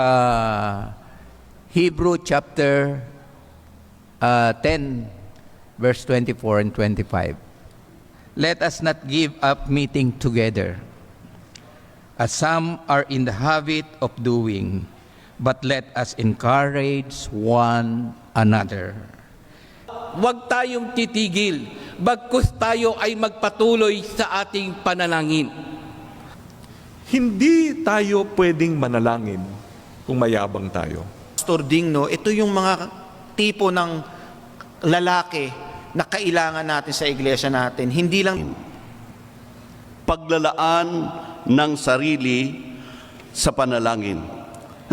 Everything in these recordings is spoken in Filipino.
uh, Hebrew chapter uh, 10, verse 24 and 25. Let us not give up meeting together, as some are in the habit of doing, but let us encourage one another. Huwag tayong titigil, bagkus tayo ay magpatuloy sa ating panalangin. Hindi tayo pwedeng manalangin kung mayabang tayo. Pastor Dingno, ito yung mga tipo ng lalaki na kailangan natin sa iglesia natin. Hindi lang paglalaan ng sarili sa panalangin.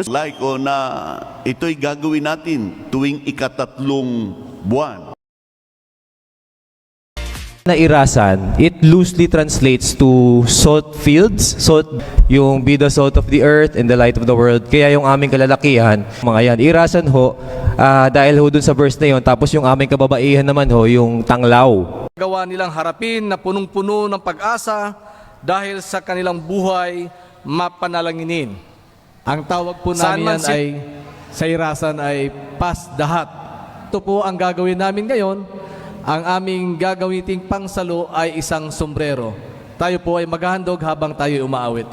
Like ko na ito'y gagawin natin tuwing ikatatlong buwan. na irasan, it loosely translates to salt fields. Salt, yung be the salt of the earth and the light of the world. Kaya yung aming kalalakihan, mga yan, irasan ho, ah, dahil ho dun sa verse na yun, tapos yung aming kababaihan naman ho, yung tanglaw. Gawa nilang harapin na punong-puno ng pag-asa dahil sa kanilang buhay mapanalanginin. Ang tawag po Saan namin yan si- ay sa irasan ay pas dahat. Ito po ang gagawin namin ngayon. Ang aming gagamiting pangsalo ay isang sombrero. Tayo po ay maghahandog habang tayo umaawit.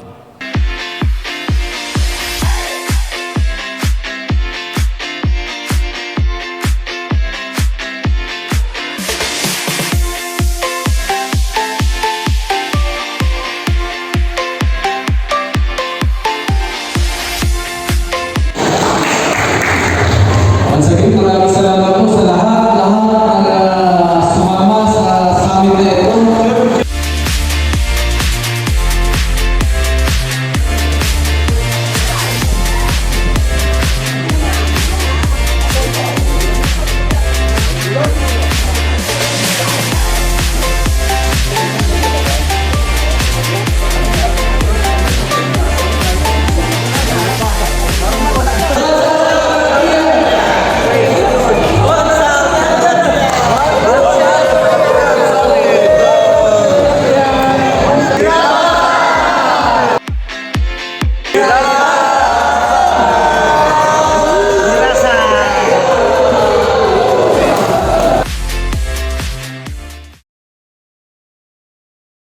జరిగిన